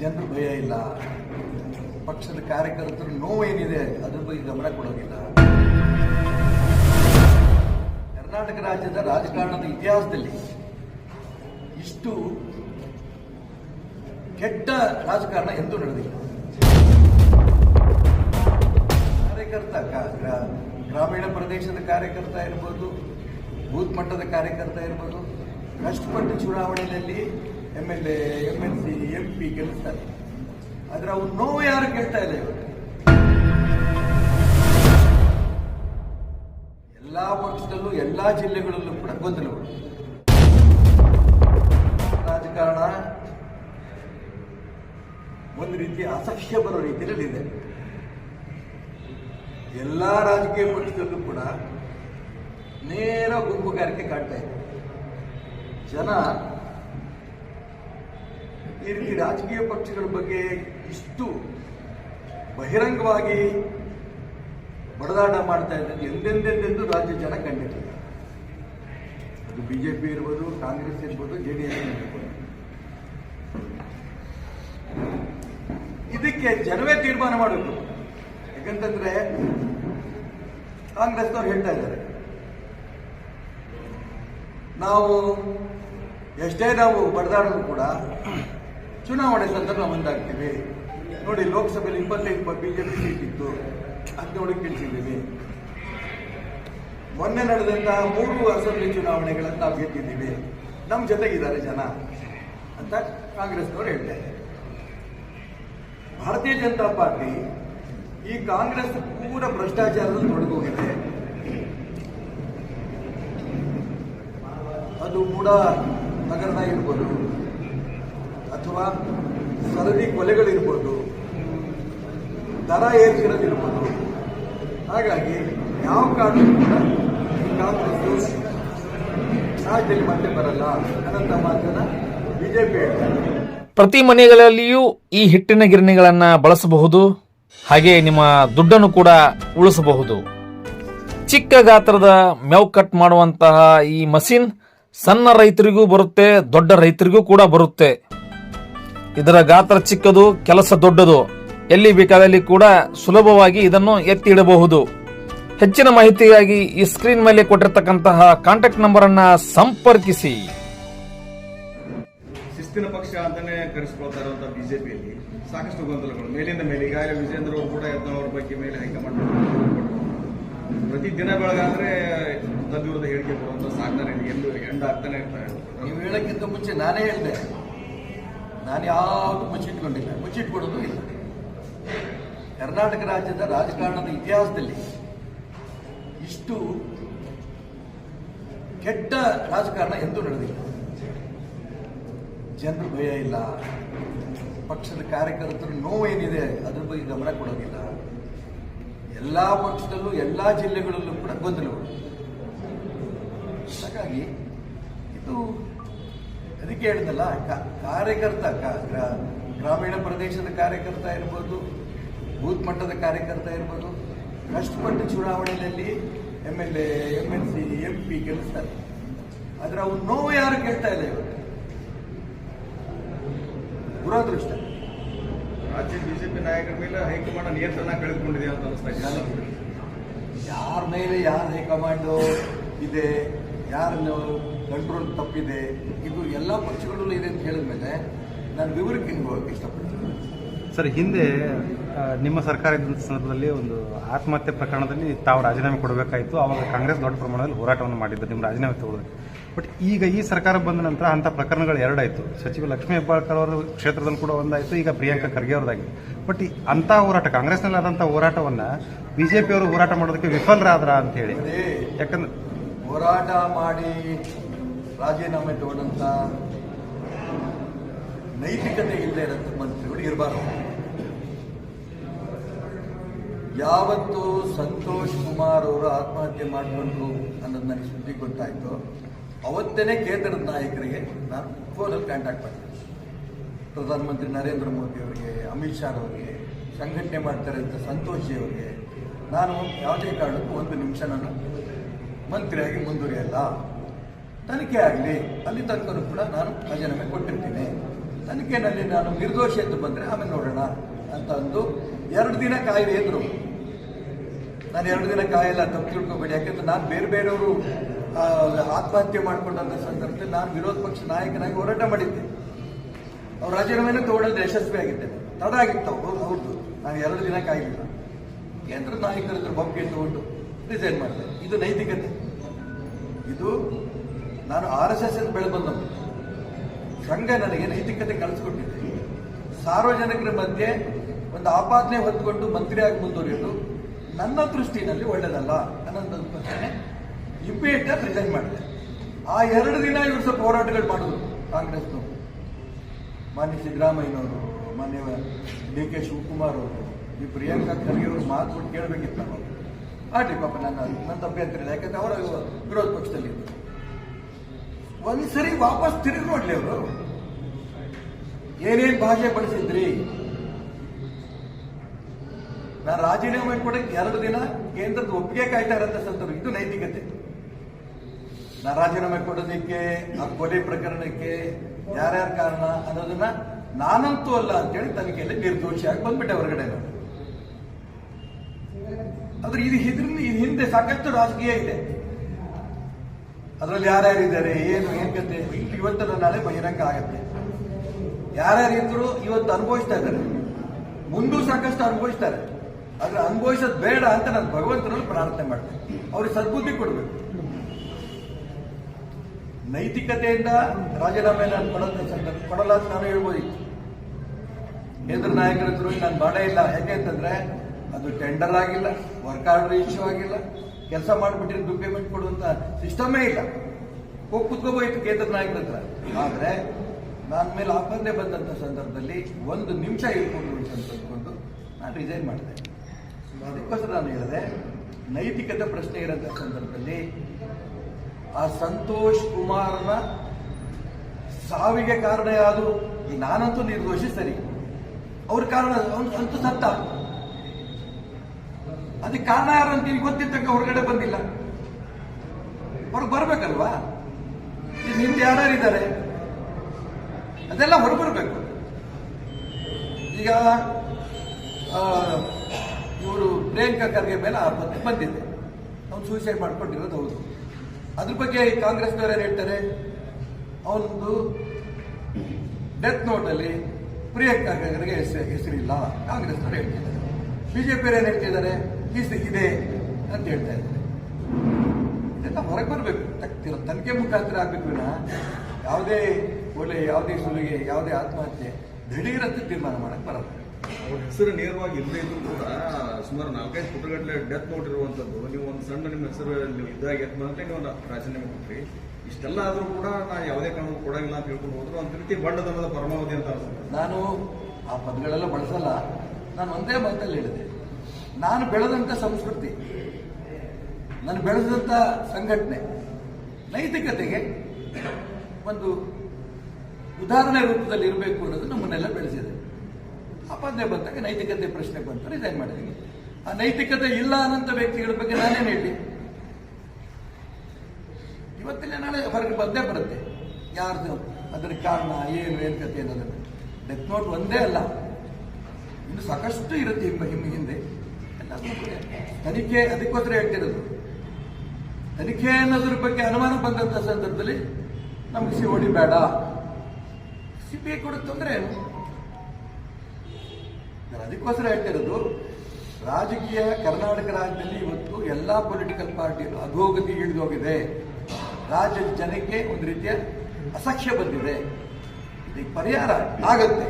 ಜನರು ಭಯ ಇಲ್ಲ. ಪಕ್ಷದ ಕಾರ್ಯಕರ್ತರ ನೋವೇನಿದೆ, ಅದ್ರ ಬಗ್ಗೆ ಗಮನ ಕೊಡೋದಿಲ್ಲ. ಕರ್ನಾಟಕ ರಾಜ್ಯದ ರಾಜಕಾರಣದ ಇತಿಹಾಸದಲ್ಲಿ ಇಷ್ಟು ಕೆಟ್ಟ ರಾಜಕಾರಣ ಎಂದೂ ನಡೆದಿಲ್ಲ. ಕಾರ್ಯಕರ್ತ ಗ್ರಾಮೀಣ ಪ್ರದೇಶದ ಕಾರ್ಯಕರ್ತ ಇರ್ಬೋದು, ಬೂತ್ ಮಟ್ಟದ ಕಾರ್ಯಕರ್ತ ಇರ್ಬೋದು, ಕಷ್ಟಪಟ್ಟು ಚುನಾವಣೆಯಲ್ಲಿ M L A M L C M P ಗೆಲ್ಲಿಸ್ತಾರೆ ಆದ್ರೆ ಅವ್ರ ನೋವು ಯಾರು ಕೇಳ್ತಾ ಇಲ್ಲ ಇವತ್ತು ಎಲ್ಲಾ ಪಕ್ಷದಲ್ಲೂ, ಎಲ್ಲಾ ಜಿಲ್ಲೆಗಳಲ್ಲೂ ಕೂಡ ಗೊಂದಲಗಳು ರಾಜಕಾರಣ ಒಂದು ರೀತಿ ಅಸಹ್ಯ ಬರೋ ರೀತಿಯಲ್ಲಿ ಇದೆ. ಎಲ್ಲಾ ರಾಜಕೀಯ ಪಕ್ಷದಲ್ಲೂ ಕೂಡ ನೇರ ಗುಂಪುಗಾರಿಕೆ ಕಾಣ್ತಾ ಇದೆ. ಜನ ಈ ರೀತಿ ರಾಜಕೀಯ ಪಕ್ಷಗಳ ಬಗ್ಗೆ ಇಷ್ಟು ಬಹಿರಂಗವಾಗಿ ಬಡದಾಟ ಮಾಡ್ತಾ ಇದ್ದಾರೆ ಎಂದೆಂದೆಂದೆಂದು ರಾಜ್ಯ ಜನ ಕಂಡಿರಲಿಲ್ಲ. ಅದು ಬಿಜೆಪಿ ಇರ್ಬೋದು, ಕಾಂಗ್ರೆಸ್ ಇರ್ಬೋದು, ಜೆ ಡಿ ಎಸ್ ಇದಕ್ಕೆ ಜನವೇ ತೀರ್ಮಾನ ಮಾಡಬೇಕು. ಯಾಕಂತಂದ್ರೆ ಕಾಂಗ್ರೆಸ್ನವ್ರು ಹೇಳ್ತಾ ಇದ್ದಾರೆ. ನಾವು ಎಷ್ಟೇ ನಾವು ಬಡದಾಡಿದ್ರು ಕೂಡ ಚುನಾವಣೆ ಸಂದರ್ಭ ಒಂದಾಗ್ತೀವಿ. ನೋಡಿ, ಲೋಕಸಭೆಯಲ್ಲಿ ಇಪ್ಪತ್ತೈದು ಬಿಜೆಪಿ ಸೀಟ್ ಇತ್ತು. ಹದಿನೇಳಕ್ಕೆ ಕೇಳ್ತಿದ್ದೀವಿ. ಮೊನ್ನೆ ನಡೆದಂತಹ ಮೂರು ಅಸೆಂಬ್ಲಿ ಚುನಾವಣೆಗಳನ್ನು ನಾವು ಗೆದ್ದಿದ್ದೀವಿ. ನಮ್ಮ ಜೊತೆಗಿದ್ದಾರೆ ಜನ ಅಂತ ಕಾಂಗ್ರೆಸ್ನವರು ಇದ್ದಾರೆ ಭಾರತೀಯ ಜನತಾ ಪಾರ್ಟಿ ಈ ಕಾಂಗ್ರೆಸ್ ಪೂರ ಭ್ರಷ್ಟಾಚಾರದಲ್ಲಿ ತೊಡಗೋಗಿದೆ ಅದು ಕೂಡ ನಗರದ ಇರ್ಬೋದು. ಅಥವಾ ಸರದಿ ಕೊಲೆಗಳಿರ್ಬೋದು, ದರ ಏರಿಸಿರೋದಿರ್ಬೋದು ಹಾಗಾಗಿ ಯಾವ ಕಾರಣಕ್ಕೂ ಕೂಡ ಕಾಂಗ್ರೆಸ್ ರಾಜ್ಯದಲ್ಲಿ ಮತ್ತೆ ಬರಲ್ಲ ಅನ್ನಂತ ಮಾತನ್ನ ಬಿಜೆಪಿ ಹೇಳ್ತಾರೆ. ಪ್ರತಿ ಮನೆಗಳಲ್ಲಿಯೂ ಈ ಹಿಟ್ಟಿನ ಗಿರಣಿಗಳನ್ನು ಬಳಸಬಹುದು, ಹಾಗೆ ನಿಮ್ಮ ದುಡ್ಡನ್ನು ಕೂಡ ಉಳಿಸಬಹುದು. ಚಿಕ್ಕ ಗಾತ್ರದ ಮೇವು ಕಟ್ ಮಾಡುವಂತಹ ಈ ಮಷಿನ್ ಸಣ್ಣ ರೈತರಿಗೂ ಬರುತ್ತೆ, ದೊಡ್ಡ ರೈತರಿಗೂ ಕೂಡ ಬರುತ್ತೆ. ಇದರ ಗಾತ್ರ ಚಿಕ್ಕದು ಕೆಲಸ ದೊಡ್ಡದು. ಎಲ್ಲಿ ಬೇಕಾದಲ್ಲಿ ಕೂಡ ಸುಲಭವಾಗಿ ಇದನ್ನು ಎತ್ತಿ ಇಡಬಹುದು. ಹೆಚ್ಚಿನ ಮಾಹಿತಿಗಾಗಿ ಈ ಸ್ಕ್ರೀನ್ ಮೇಲೆ ಕೊಟ್ಟಿರತಕ್ಕಂತಹ ಕಾಂಟ್ಯಾಕ್ಟ್ ನಂಬರ್ ಅನ್ನ ಸಂಪರ್ಕಿಸಿ. ಶಿಸ್ತಿನ ಪಕ್ಷ ಅಂತಾನೆ ಕರೆಸ್ಕೊಳ್ತಾ ಇರುವಂತಹ ಬಿಜೆಪಿಯಲ್ಲಿ ಸಾಕಷ್ಟು ಗೊಂದಲಗಳು. ಮೇಲಿಂದ ಮೇಲೆ ಈಗಾಗಲೇ ವಿಜೇಂದ್ರ ಅವರು ಕೂಡ ಯತ್ನ ಅವರ ಬಗ್ಗೆ ಮೇಲೆ ಹೈಕಮಾಂಡ್ ಪ್ರತಿ ದಿನ ಬೆಳಗಾದ್ರೆ ತದ್ವಿರುದ್ಧ ಹೇಳಿಕೆ ಕೊಡುವಂತ ಸಾಕ್ತಾನೆ ಎಂದು ಎಂಡ್ ಆಗ್ತಾನೆ ಇರ್ತಾರೆ ನೀವು ಹೇಳಕ್ಕಿಂತ ಮುಂಚೆ ನಾನೇ ಹೇಳಿದೆ. ನಾನು ಯಾವುದು ಮುಚ್ಚಿಟ್ಕೊಂಡಿಲ್ಲ. ಮುಚ್ಚಿಟ್ಕೊಡೋದು ಇಲ್ಲ. ಕರ್ನಾಟಕ ರಾಜ್ಯದ ರಾಜಕಾರಣದ ಇತಿಹಾಸದಲ್ಲಿ ಇಷ್ಟು ಕೆಟ್ಟ ರಾಜಕಾರಣ ಎಂದೂ ನಡೆದಿಲ್ಲ. ಜನರು ಭಯ ಇಲ್ಲ. ಪಕ್ಷದ ಕಾರ್ಯಕರ್ತರ ನೋವೇನಿದೆ, ಅದ್ರ ಬಗ್ಗೆ ಗಮನ ಕೊಡೋದಿಲ್ಲ. ಎಲ್ಲ ಪಕ್ಷದಲ್ಲೂ, ಎಲ್ಲ ಜಿಲ್ಲೆಗಳಲ್ಲೂ ಕೂಡ ಗೊಂದಲಗಳು. ಹಾಗಾಗಿ ಇದು ಅದಕ್ಕೆ ಹೇಳಿದಲ್ಲ ಕಾರ್ಯಕರ್ತ ಗ್ರಾಮೀಣ ಪ್ರದೇಶದ ಕಾರ್ಯಕರ್ತ ಇರ್ಬೋದು ಬೂತ್ ಮಟ್ಟದ ಕಾರ್ಯಕರ್ತ ಇರ್ಬೋದು ಕಷ್ಟಪಟ್ಟು ಚುನಾವಣೆಯಲ್ಲಿ M L A M L C M P ಗೆಲ್ಲಿಸ್ತಾರೆ. ಆದ್ರೆ ಅವ್ರು ನೋವು ಯಾರು ಕೇಳ್ತಾ ಇಲ್ಲ ಇವತ್ತು ದುರಾದೃಷ್ಟ. ರಾಜ್ಯ ಬಿಜೆಪಿ ನಾಯಕರ ಮೇಲೆ ಹೈಕಮಾಂಡ್ ನಿಯಂತ್ರಣ ಕಳೆದುಕೊಂಡಿದೆ ಅಂತ ಅನಿಸ್ತಾ ಇದೆ. ಯಾರ ಮೇಲೆ ಯಾರು ಹೈಕಮಾಂಡ್ ಇದೆ ಯಾರನ್ನು ಕಂಟ್ರೋಲ್ ತಪ್ಪಿದೆ ಇದು ಎಲ್ಲ ಪಕ್ಷಗಳಲ್ಲೂ ಇದೆ ಅಂತ ಹೇಳಿದ ಮೇಲೆ ನಾನು ವಿವರಕ್ಕೆ ಹೋಗಕ್ಕೆ ಇಷ್ಟಪಡ್ತೀನಿ. ಸರ್ ಹಿಂದೆ ನಿಮ್ಮ ಸರ್ಕಾರ ಇದ್ದಂಥ ಸಂದರ್ಭದಲ್ಲಿ ಒಂದು ಆತ್ಮಹತ್ಯೆ ಪ್ರಕರಣದಲ್ಲಿ ತಾವು ರಾಜೀನಾಮೆ ಕೊಡಬೇಕಾಯಿತು. ಆವಾಗ ಕಾಂಗ್ರೆಸ್ ದೊಡ್ಡ ಪ್ರಮಾಣದಲ್ಲಿ ಹೋರಾಟವನ್ನು ಮಾಡಿದ್ದು ನಿಮ್ಮ ರಾಜೀನಾಮೆ ತಗೊಳ್ಳೋದು ಬಟ್ ಈಗ ಈ ಸರ್ಕಾರ ಬಂದ ನಂತರ ಅಂಥ ಪ್ರಕರಣಗಳು ಎರಡಾಯಿತು. ಸಚಿವ ಲಕ್ಷ್ಮೀ ಹೆಬ್ಬಾಳ್ಕರ್ ಅವರ ಕ್ಷೇತ್ರದಲ್ಲಿ ಕೂಡ ಒಂದಾಯಿತು ಈಗ ಪ್ರಿಯಾಂಕಾ ಖರ್ಗೆ ಅವ್ರದ್ದಾಗಿದೆ ಬಟ್ ಅಂಥ ಹೋರಾಟ ಕಾಂಗ್ರೆಸ್ನಲ್ಲಿ ಆದಂಥ ಹೋರಾಟವನ್ನು ಬಿ ಜೆ ಪಿಯವರು ಹೋರಾಟ ಮಾಡೋದಕ್ಕೆ ವಿಫಲರಾದ್ರ ಅಂತ ಹೇಳಿ? ಯಾಕಂದ್ರೆ ಹೋರಾಟ ಮಾಡಿ ರಾಜೀನಾಮೆ ತಗೊಂಡಂತ ನೈತಿಕತೆ ಇಲ್ಲದೆ ಮಂತ್ರಿಗಳು ಇರಬಾರ್ದು. ಯಾವತ್ತು ಸಂತೋಷ್ ಕುಮಾರ್ ಅವರು ಆತ್ಮಹತ್ಯೆ ಮಾಡಿಕೊಂಡ್ರು ಅನ್ನೋದು ನನಗೆ ಸುದ್ದಿ ಗೊತ್ತಾಯ್ತು. ಅವತ್ತೇನೆ ಕೇಂದ್ರದ ನಾಯಕರಿಗೆ ನಾನು ಫೋನಲ್ಲಿ ಕಾಂಟ್ಯಾಕ್ಟ್ ಮಾಡಿದೆ ಪ್ರಧಾನಮಂತ್ರಿ ನರೇಂದ್ರ ಮೋದಿ ಅವರಿಗೆ, ಅಮಿತ್ ಶಾ ಅವರಿಗೆ ಸಂಘಟನೆ ಮಾಡ್ತಾರೆ ಅಂತ ಸಂತೋಷ್ ಅವರಿಗೆ, ನಾನು ಯಾವುದೇ ಕಾರಣಕ್ಕೂ ಒಂದು ನಿಮಿಷ ನಾನು ಮಂತ್ರಿಯಾಗಿ ಮುಂದುವರಿಯಲ್ಲ. ತನಿಖೆ ಆಗಲಿ, ಅಲ್ಲಿ ತನಕ ಕೂಡ ನಾನು ರಾಜೀನಾಮೆ ಕೊಟ್ಟಿರ್ತೀನಿ. ತನಿಖೆನಲ್ಲಿ ನಾನು ನಿರ್ದೋಷಿ ಎಂದು ಬಂದರೆ ಆಮೇಲೆ ನೋಡೋಣ ಅಂತ ಅಂದು ಎರಡು ದಿನ ಕಾಯಿಲೆ ಎಂದರು ನಾನು ಎರಡು ದಿನ ಕಾಯಿಲ್ಲ ತಪ್ಪು ತಿಳ್ಕೊಬೇಡಿ, ಯಾಕೆಂದ್ರೆ ನಾನು ಬೇರೆ ಬೇರೆಯವರು ಆತ್ಮಹತ್ಯೆ ಮಾಡಿಕೊಂಡಂತ ಸಂದರ್ಭದಲ್ಲಿ ನಾನು ವಿರೋಧ ಪಕ್ಷ ನಾಯಕನಾಗಿ ಹೋರಾಟ ಮಾಡಿದ್ದೆ. ಅವ್ರು ರಾಜೀನಾಮೆನೂ ತಗೊಳ್ಳೋದು ಯಶಸ್ವಿಯಾಗಿದ್ದೇನೆ ತಡ ಆಗಿತ್ತು ಅವರು, ಹೌದು, ನಾನು ಎರಡು ದಿನ ಕಾಯಿಲ್ಲ ಕೇಂದ್ರ ನಾಯಕರ ಬೊಕ್ಕೆ ತಗೊಂಡು ರಿಸೈನ್ ಮಾಡಿದೆ. ಇದು ನೈತಿಕತೆ. ಇದು ನಾನು ಆರ್ ಎಸ್ ಎಸ್ ಎಲ್ಲಿ ಬೆಳೆ ಸಂಘ ನನಗೆ ನೈತಿಕತೆ ಕಲಿಸ್ಕೊಟ್ಟಿದೆ. ಸಾರ್ವಜನಿಕರ ಮಧ್ಯೆ ಒಂದು ಆಪಾದನೆ ಹೊತ್ಕೊಂಡು ಮಂತ್ರಿಯಾಗಿ ಮುಂದುವರಿಯೋದು ನನ್ನ ದೃಷ್ಟಿನಲ್ಲಿ ಒಳ್ಳೆಯದಲ್ಲ ಅನ್ನೋದಕ್ಕೋಸ್ಕರ ಇಮಿಡಿಯೇಟ್ ಆಗಿ ರಿಸೈನ್ ಮಾಡಿದೆ. ಆ ಎರಡು ದಿನ ಇವರು ಸ್ವಲ್ಪ ಹೋರಾಟಗಳು ಮಾಡಿದ್ರು ಕಾಂಗ್ರೆಸ್ನವರು. ಮಾನ್ಯ ಸಿದ್ದರಾಮಯ್ಯನವರು, ಮಾನ್ಯ ಡಿ ಕೆ ಶಿವಕುಮಾರ್ ಅವರು, ಈ ಪ್ರಿಯಾಂಕಾ ಖರ್ಗೆ ಅವರು ಮಾತು ಕೇಳಬೇಕಿತ್ತು ನಾವು ಪಾಪ ನನ್ನ ನನ್ನ ಅಭ್ಯಂತರ ಯಾಕಂದ್ರೆ ಅವರ ವಿರೋಧ ಪಕ್ಷದಲ್ಲಿ ಒಂದ್ಸರಿ ವಾಪಸ್ ತಿರುಗಿ ನೋಡ್ಲಿ ಅವರು. ಏನೇನ್ ಭಾಷೆ ಬಳಸಿದ್ರಿ? ನಾನು ರಾಜೀನಾಮೆ ಕೊಡಕ್ಕೆ ಎರಡು ದಿನ ಕೇಂದ್ರದ ಒಪ್ಪಿಗೆ ಕಾಯ್ತಾ ಇರಂತ ಸಂದರ್ಭ. ಇದು ನೈತಿಕತೆ. ನಾ ರಾಜೀನಾಮೆ ಕೊಡೋದಕ್ಕೆ, ಆ ಕೊಲೆ ಪ್ರಕರಣಕ್ಕೆ ಯಾರ್ಯಾರ ಕಾರಣ ಅನ್ನೋದನ್ನ ನಾನಂತೂ ಅಲ್ಲ ಅಂತೇಳಿ ತನಿಖೆಯಲ್ಲಿ ನಿರ್ದೋಷಿಯಾಗಿ ಬಂದ್ಬಿಟ್ಟೆ ಹೊರಗಡೆ ಆದ್ರೆ ಇದು ಇದ್ರಿಂದ ಇದು ಹಿಂದೆ ಸಾಕಷ್ಟು ರಾಜಕೀಯ ಇದೆ. ಅದರಲ್ಲಿ ಯಾರ್ಯಾರಿದ್ದಾರೆ? ಏನು, ಏನ್ ಕತೆ? ಇವತ್ತು ಇವತ್ತಲ್ಲ ನಾಳೆ ಬಹಿರಂಗ ಆಗತ್ತೆ. ಯಾರ್ಯಾರು ಇದ್ರು ಇವತ್ತು ಅನುಭವಿಸ್ತಾ ಇದ್ದಾರೆ. ಮುಂದೂ ಸಾಕಷ್ಟು ಅನುಭವಿಸ್ತಾರೆ. ಆದ್ರೆ ಅನುಭವಿಸೋದು ಬೇಡ ಅಂತ ನಾನು ಭಗವಂತನಲ್ಲಿ ಪ್ರಾರ್ಥನೆ ಮಾಡ್ತೇನೆ. ಅವ್ರಿಗೆ ಸದ್ಬುದ್ಧಿ ಕೊಡಬೇಕು. ನೈತಿಕತೆಯಿಂದ ರಾಜೀನಾಮೆ ನಾನು ಕೊಡಲ್ಲ ಕೊಡಲ್ಲ ಅಂತ ನಾನು ಹೇಳ್ಬೋದಿತ್ತು ಕೇಂದ್ರ ನಾಯಕರ ನಾನು ಮಾಡೇ ಇಲ್ಲ. ಯಾಕೆ ಅಂತಂದ್ರೆ ಅದು ಟೆಂಡರ್ ಆಗಿಲ್ಲ ವರ್ಕ್ ಆರ್ಡರ್ ಇಶ್ಯೂ ಆಗಿಲ್ಲ. ಕೆಲಸ ಮಾಡಿಬಿಟ್ಟಿರಿ ದುಡ್ಡು ಪೇಮೆಂಟ್ ಕೊಡುವಂತ ಸಿಸ್ಟಮೇ ಇಲ್ಲ. ಹೋಗಿ ಕುತ್ಕೋಬೋಯ್ತು ಕೇಂದ್ರ ನಾಯಕರ ಹತ್ರ. ಆದ್ರೆ ನನ್ನ ಮೇಲೆ ಆಫರ್ನೇ ಬಂದಂತ ಸಂದರ್ಭದಲ್ಲಿ ಒಂದು ನಿಮಿಷ ಇಟ್ಕೊಂಡು ಅಂತ ಅಂದ್ಕೊಂಡು ನಾನು ರಿಸೈನ್ ಮಾಡಿದೆ ಅದಕ್ಕೋಸ್ಕರ ನಾನು ಹೇಳಿದೆ, ನೈತಿಕತೆ ಪ್ರಶ್ನೆ ಇರೋಂಥ ಸಂದರ್ಭದಲ್ಲಿ ಆ ಸಂತೋಷ್ ಕುಮಾರ್ನ ಸಾವಿಗೆ ಕಾರಣ ಯಾವುದು ನಾನಂತೂ ನಿರ್ದೋಷಿ ಸರಿ. ಅವ್ರ ಕಾರಣ, ಅವ್ನು ಅಂತೂ ಸತ್ತ. ಅದಕ್ಕೆ ಕಾರಣ ಯಾರು ಅಂತ ಗೊತ್ತಿದ್ದ ಹೊರಗಡೆ ಬಂದಿಲ್ಲ. ಹೊರಗೆ ಬರ್ಬೇಕಲ್ವಾ? ಯಾರ್ಯಾರು ಇದ್ದಾರೆ? ಅದೆಲ್ಲ ಹೊರಬರ್ಬೇಕು. ಈಗ ಇವರು ಪ್ರಿಯಾಂಕಾ ಖರ್ಗೆ ಮೇಲೆ ಆಪತ್ತು ಬಂದಿದೆ. ಅವ್ನು ಸೂಸೈಡ್ ಮಾಡ್ಕೊಂಡಿರೋದು ಹೌದು. ಅದ್ರ ಬಗ್ಗೆ ಕಾಂಗ್ರೆಸ್ನವ್ರು ಏನು ಹೇಳ್ತಾರೆ? ಅವನೊಂದು ಡೆತ್ ನೋಟಲ್ಲಿ ಪ್ರಿಯಾಂಕಾ ಖರ್ಗೆ ಹೆಸರು ಹೆಸರಿಲ್ಲ. ಕಾಂಗ್ರೆಸ್ನವ್ರು ಹೇಳ್ತಿದ್ದಾರೆ. ಬಿಜೆಪಿಯವ್ರು ಏನು ಹೇಳ್ತಿದ್ದಾರೆ? ಇದೆ ಅಂತ ಹೇಳ್ತಾ ಇದ್ದಾರೆ. ಇದೆಲ್ಲ ಹೊರಗೆ ಬರಬೇಕು. ತನಿಖೆ ಮುಖಾಂತರ ಆಗ್ಬೇಕು ವಿನ. ಯಾವುದೇ ಕೊಲೆ ಯಾವುದೇ ಸುಲಿಗೆ ಯಾವುದೇ ಆತ್ಮಹತ್ಯೆ ದಿಢೀರಂತ ತೀರ್ಮಾನ ಮಾಡಕ್ ಬರಲ್ಲ. ಅವ್ರ ಹೆಸರು ನೇರವಾಗಿ ಇಲ್ಲದೆ ಇದ್ರು ಕೂಡ ಸುಮಾರು ನಾಲ್ಕೈದು ಪುಟಗಟ್ಟಲೆ ಡೆತ್ ನೋಟ್ ಇರುವಂತದ್ದು. ನೀವು ಒಂದು ಸಣ್ಣ ನಿಮ್ಮ ಹೆಸರು ನೀವು ಇದ್ದಾಗ ಅಂತ ನೀವು ಒಂದು ರಾಜೀನಾಮೆ ಕೊಟ್ರಿ. ಇಷ್ಟೆಲ್ಲ ಆದರೂ ಕೂಡ ನಾ ಯಾವುದೇ ಕಾರಣಕ್ಕೂ ಕೊಡಂಗಿಲ್ಲ ಅಂತ ಹೇಳ್ಕೊಂಡು ಹೋದ್ರು. ಒಂದು ರೀತಿ ಬಣ್ಣದನದ ಪರಮಾವಧಿ ಅಂತ ಅನ್ಸುತ್ತೆ. ನಾನು ಆ ಪದಗಳೆಲ್ಲ ಬಳಸಲ್ಲ. ನಾನು ಒಂದೇ ಮಾತಲ್ಲಿ ಹೇಳಿದೆ. ನಾನು ಬೆಳೆದಂಥ ಸಂಸ್ಕೃತಿ, ನಾನು ಬೆಳೆದಂಥ ಸಂಘಟನೆ, ನೈತಿಕತೆಗೆ ಒಂದು ಉದಾಹರಣೆ ರೂಪದಲ್ಲಿ ಇರಬೇಕು ಅನ್ನೋದು ನಮ್ಮನ್ನೆಲ್ಲ ಬೆಳೆಸಿದೆ. ಅಪಾದ್ಯ ಬಂದಾಗ ನೈತಿಕತೆ ಪ್ರಶ್ನೆ ಬಂತು ರಿಸೈನ್ ಮಾಡಿದ್ದೀನಿ ಆ ನೈತಿಕತೆ ಇಲ್ಲ ಅನ್ನೋಂಥ ವ್ಯಕ್ತಿಗಳ ಬಗ್ಗೆ ನಾನೇನು ಹೇಳಿ? ಇವತ್ತಿನ ನಾಳೆ ಹೊರಗೆ ಬಂದೇ ಬರುತ್ತೆ. ಯಾರ್ದು? ಅದರ ಕಾರಣ, ಏನು ಏನು ಕತೆ ಅನ್ನೋದನ್ನು. ಡೆತ್ ನೋಟ್ ಒಂದೇ ಅಲ್ಲ. ಇನ್ನು ಸಾಕಷ್ಟು ಇರುತ್ತೆ ಹಿಂದೆ ಹಿಂದೆ. ತನಿಖೆ ಅದಕ್ಕೋಸ್ಕರ ಹೇಳ್ತಿರೋದು. ತನಿಖೆ ಅನ್ನೋದ್ರ ಬಗ್ಗೆ ಅನುಮಾನ ಬಂದಂತ ಸಂದರ್ಭದಲ್ಲಿ ನಮ್ಗೆ ಸಿ ಓಡಿ ಬೇಡ. ಸಿಬಿಐ ಕೊಡುತ್ತಂದ್ರೆ ನಾನು ಅದಕ್ಕೋಸ್ಕರ ಹೇಳ್ತಿರೋದು, ರಾಜಕೀಯ ಕರ್ನಾಟಕ ರಾಜ್ಯದಲ್ಲಿ ಇವತ್ತು ಎಲ್ಲಾ ಪೊಲಿಟಿಕಲ್ ಪಾರ್ಟಿಗಳು ಅಧೋಗತಿ ಇಳಿದೋಗಿದೆ. ರಾಜ್ಯದ ಜನಕ್ಕೆ ಒಂದು ರೀತಿಯ ಅಸಖ್ಯ ಬಂದಿದೆ. ಇದಕ್ಕೆ ಪರಿಹಾರ ಆಗತ್ತೆ.